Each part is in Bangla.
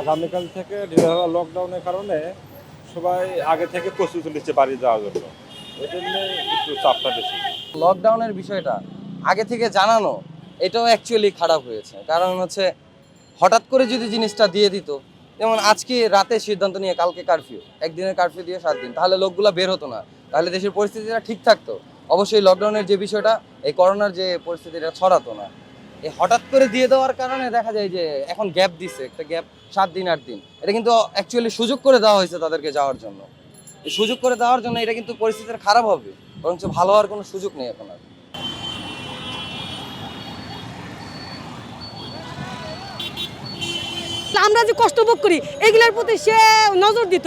আগামীকাল থেকে ঢিলাঢালা লকডাউনের কারণে সবাই আগে থেকে প্রস্তুতি নিচ্ছে বাড়ি যাওয়ার জন্য। ওই জন্য একটু চাপটা বেশি। লকডাউনের বিষয়টা আগে থেকে জানানো, এটাও অ্যাকচুয়ালি খারাপ হয়েছে। কারণ হচ্ছে হঠাৎ করে যদি জিনিসটা দিয়ে দিত, যেমন আজকে রাতে সিদ্ধান্ত নিয়ে, কালকে কারফিউ একদিনের কারফিউ দিয়ে সাত দিন, তাহলে লোকগুলো বের হতো না। তাহলে দেশের পরিস্থিতিটা ঠিক থাকতো। অবশ্যই লকডাউনের যে বিষয়টা, এই করোনার যে পরিস্থিতিটা ছড়াতো না। এই হঠাৎ করে দিয়ে দেওয়ার কারণে দেখা যায় যে এখন গ্যাপ দিছে, একটা গ্যাপ সাত দিন, আট দিন। এটা কিন্তু অ্যাকচুয়ালি সুযোগ করে দেওয়া হয়েছে তাদেরকে যাওয়ার জন্য। এই সুযোগ করে দেওয়ার জন্য এটা কিন্তু পরিস্থিতিটা খারাপ হবে, বরঞ্চ ভালো হওয়ার কোনো সুযোগ নেই এখন আর। আমরা যে কষ্ট ভোগ করি, এগুলোর প্রতি সে নজর দিত।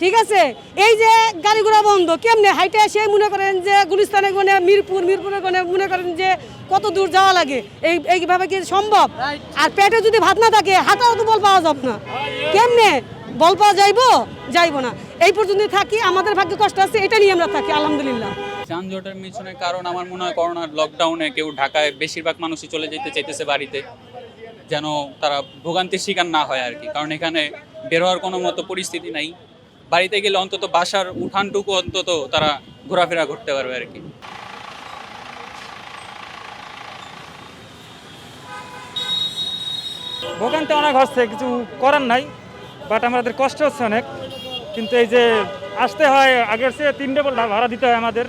ঠিক আছে? এই যে গাড়ি ঘোড়া বন্ধ কেমনে? হাইটে এসে মনে করেন যে গুলিস্তানে গনে মিরপুর মিরপুরে গনে মনে করেন যে কত দূর যাওয়া লাগে। এই এইভাবে কি সম্ভব? আর পেটে যদি ভাত না থাকে হাতাও তো বল পাওয়া যাব না। কেমনে? বল পাওয়া যাইবো? যাইবো না। এই পর্যন্ত থাকি আমাদের ভাগ্যে কষ্ট আছে এটা নিয়ে আমরা থাকি আলহামদুলিল্লাহ। যানজটের মিশনের কারণ আমার মনে হয় করোনার লকডাউনে কেউ ঢাকায় বেশিরভাগ মানুষই চলে যেতে চাইতেছে বাড়িতে যেন তারা ভোগান্তির শিকার না হয় আর কি। কারণ এখানে বের হওয়ার কোনো মতো পরিস্থিতি নাই। বাড়িতে গেলে অন্তত বাসার উঠানটুকু অন্তত তারা ঘোরাফেরা করতে পারবে আর কি। ভোগান্তি অনেক হচ্ছে কিছু করার নাই বাট আমাদের কষ্ট হচ্ছে অনেক। কিন্তু এই যে আসতে হয় আগের চেয়ে তিন ডবল ভাড়া দিতে হয় আমাদের।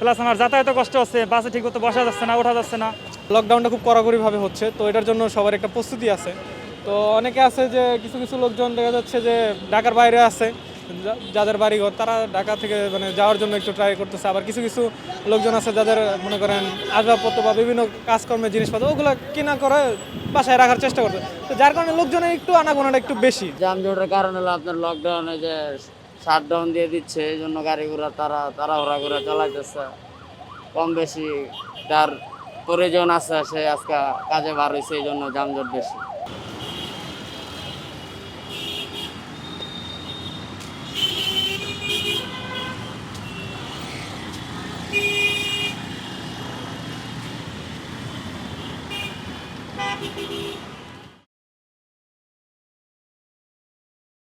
প্লাস আমার যাতায়াত কষ্ট হচ্ছে বাসে ঠিক মতো বসা যাচ্ছে না ওঠা যাচ্ছে না। লকডাউনটা খুব কড়াকড়িভাবে হচ্ছে তো এটার জন্য সবার একটা প্রস্তুতি আছে। তো অনেকে আছে যে কিছু কিছু লোকজন দেখা যাচ্ছে যে ঢাকার বাইরে আছে। যাদের বাড়িঘর, তারা ঢাকা থেকে মানে যাওয়ার জন্য একটু ট্রাই করতেছে। আবার কিছু কিছু লোকজন আছে যাদের মনে করেন আসবাবপত্র বা বিভিন্ন কাজকর্মের জিনিসপত্র, ওগুলো কিনা করে বাসায় রাখার চেষ্টা করছে। তো যার কারণে লোকজনের একটু আনাগোনাটা একটু বেশি। যানজটের কারণ হলো আপনার লকডাউনে যে শাটডাউন দিয়ে দিচ্ছে এই জন্য গাড়ি ঘোড়া তারা, তাড়াহুড়া করে চালাইতেছে। কম বেশি তার প্রয়োজন আছে, সে আজকে কাজে বার হয়েছে এই জন্য যানজট বেশি। 引きに